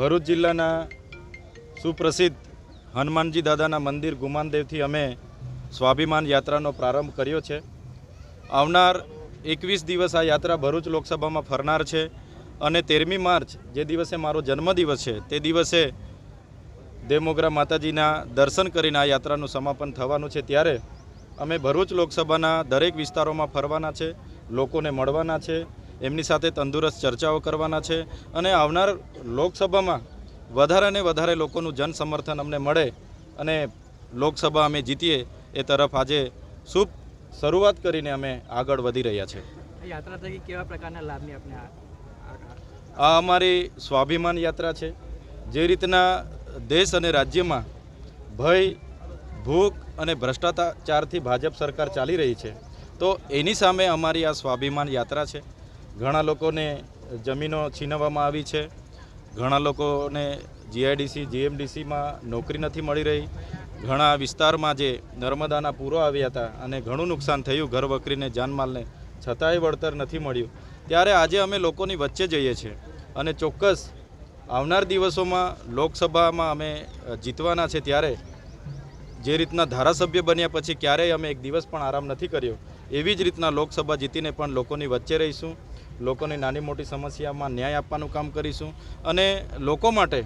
ભરૂચ જિલ્લાના સુપ્રસિદ્ધ હનુમાનજી દાદાના મંદિર ગુમાનદેવથી અમે સ્વાભિમાન યાત્રાનો પ્રારંભ કર્યો છે. આવનાર એકવીસ દિવસ આ યાત્રા ભરૂચ લોકસભામાં ફરનાર છે અને તેરમી માર્ચ, જે દિવસે મારો જન્મદિવસ છે, તે દિવસે દેમોગરા માતાજીના દર્શન કરીને આ યાત્રાનું સમાપન થવાનું છે. ત્યારે અમે ભરૂચ લોકસભાના દરેક વિસ્તારોમાં ફરવાના છે, લોકોને મળવાના છે. એમની સાથે તંદુરસ્ત ચર્ચાઓ કરવાના છે અને આવનાર લોકસભામાં વધારે ને વધારે લોકોનું જન સમર્થન અમને મળે અને લોકસભા અમે જીતીએ એ તરફ આજે શુભ શરૂઆત કરીને અમે આગળ વધી રહ્યા છે. યાત્રા થકી કેવા પ્રકારના લાભની આપણે આ- આ- આ અમારી સ્વાભિમાન યાત્રા છે. જે રીતના દેશ અને રાજ્યમાં ભય ભૂખ અને ભ્રષ્ટાચારથી ભાજપ સરકાર ચાલી રહી છે તો એની સામે અમારી આ સ્વાભિમાન યાત્રા છે. ઘણા લોકોને જમીનો છીનવવામાં આવી છે. ઘણા લોકોને જીઆઈડીસી જીએમડીસીમાં નોકરી નથી મળી રહી. ઘણા વિસ્તારમાં જે નર્મદાના પૂરો આવ્યા હતા અને ઘણું નુકસાન થયું ઘર વકરીને જાનમાલને. છતાંય વળતર નથી મળ્યું. ત્યારે આજે અમે લોકોની વચ્ચે જઈએ છીએ અને ચોક્કસ આવનાર દિવસોમાં લોકસભામાં અમે જીતવાના છે ત્યારે જે રીતના ધારાસભ્ય બન્યા પછી ક્યારેય અમે એક દિવસ પણ આરામ નથી કર્યો. એવી જ રીતના લોકસભા જીતીને પણ લોકોની વચ્ચે રહીશું. લોકોની નાની મોટી સમસ્યામાં ન્યાય આપવાનું કામ કરીશું અને લોકો માટે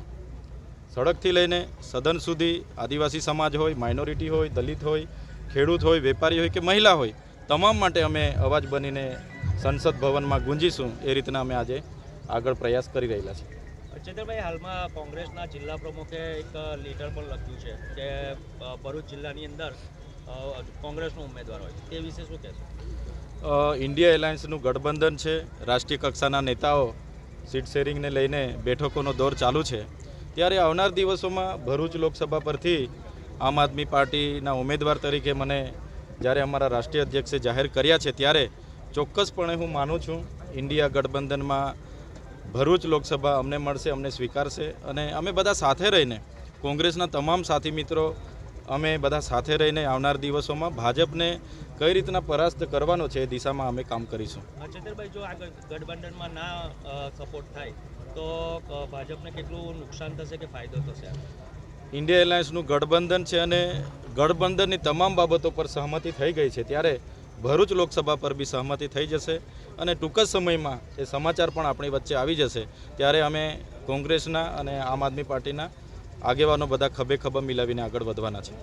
સડકથી લઈને સદન સુધી આદિવાસી સમાજ હોય માઇનોરિટી હોય, દલિત હોય, ખેડૂત હોય, વેપારી હોય કે મહિલા હોય, તમામ માટે અમે અવાજ બનીને સંસદ ભવનમાં ગુંજીશું એ રીતના અમે આજે આગળ પ્રયાસ કરી રહેલા છીએ. ચેતરભાઈ હાલમાં કોંગ્રેસના જિલ્લા પ્રમુખે એક લેટર પણ લખ્યું છે કે ભરૂચ જિલ્લાની અંદર કોંગ્રેસનો ઉમેદવાર હોય. તે વિશે શું કહેશો? ઇન્ડિયા એલાયન્સનું ગઠબંધન છે. રાષ્ટ્રીય કક્ષાના નેતાઓ સીટ શેરિંગને લઈને બેઠકોનો દોર ચાલુ છે. ત્યારે આવનાર દિવસોમાં ભરૂચ લોકસભા પરથી આમ આદમી પાર્ટીના ઉમેદવાર તરીકે મને જ્યારે અમારા રાષ્ટ્રીય અધ્યક્ષે જાહેર કર્યા છે ત્યારે ચોક્કસપણે હું માનું છું ઇન્ડિયા ગઠબંધનમાં ભરૂચ લોકસભા અમને મળશે, અમને સ્વીકારશે અને અમે બધા સાથે રહીને કોંગ્રેસના તમામ સાથી મિત્રો અમે બધા સાથે રહીને આવનાર દિવસોમાં ભાજપને કઈ રીતના પરાસ્ત કરવાનો છે એ દિશામાં અમે કામ કરીશું. અ, જો આ ગઠબંધનમાં ના સપોર્ટ થાય તો ભાજપને કેટલું નુકસાન થશે કે ફાયદો થશે ઇન્ડિયા એલાયન્સનું ગઠબંધન છે અને ગઠબંધનની તમામ બાબતો પર સહમતિ થઈ ગઈ છે. ત્યારે ભરૂચ લોકસભા પર બી સહમતિ થઈ જશે અને ટૂંક જ સમયમાં એ સમાચાર પણ આપણી વચ્ચે આવી જશે. ત્યારે અમે કોંગ્રેસના અને આમ આદમી પાર્ટીના આગેવાનો બધા ખભે ખભા મિલાવીને આગળ વધવાના છે.